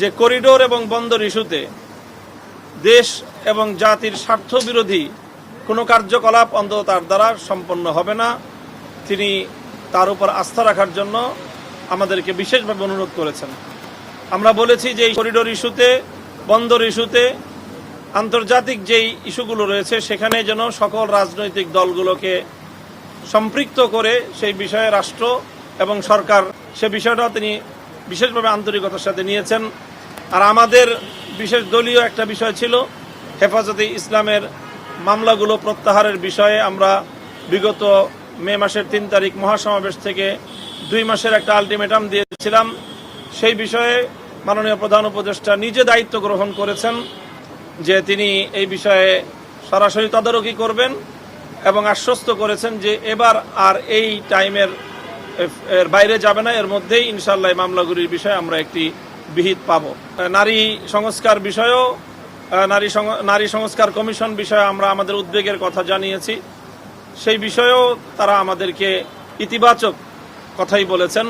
যে করিডোর এবং বন্দর ইস্যুতে দেশ এবং জাতির স্বার্থ বিরোধী কোনো কার্যকলাপ অন্তত তার দ্বারা সম্পন্ন হবে না। তিনি তার উপর আস্থা রাখার জন্য আমাদেরকে বিশেষভাবে অনুরোধ করেছেন। আমরা বলেছি যে এই করিডোর ইস্যুতে, বন্দর ইস্যুতে আন্তর্জাতিক যেই ইস্যুগুলো রয়েছে, সেখানে যেন সকল রাজনৈতিক দলগুলোকে সম্পৃক্ত করে সেই বিষয়ে রাষ্ট্র এবং সরকার সে বিষয়টাও তিনি বিশেষভাবে আন্তরিকতার সাথে নিয়েছেন। আর আমাদের বিশেষ দলীয় একটা বিষয় ছিল, হেফাজতে ইসলামের মামলাগুলো প্রত্যাহারের বিষয়ে আমরা বিগত মে মাসের তিন তারিখ মহাসমাবেশ থেকে দুই মাসের একটা আলটিমেটাম দিয়েছিলাম। সেই বিষয়ে মাননীয় প্রধান উপদেষ্টা নিজে দায়িত্ব গ্রহণ করেছেন যে তিনি এই বিষয়ে সরাসরি তদারকি করবেন এবং আশ্বস্ত করেছেন যে এবার আর এই টাইমের এর বাইরে যাবে না, এর মধ্যেই ইনশাল্লাহ মামলাগুলির বিষয়ে আমরা একটি বিহিত পাব। নারী সংস্কার বিষয়েও নারী নারী সংস্কার কমিশন বিষয়ে আমরা আমাদের উদ্বেগের কথা জানিয়েছি। সেই বিষয়েও তারা আমাদেরকে ইতিবাচক কথাই বলেছেন।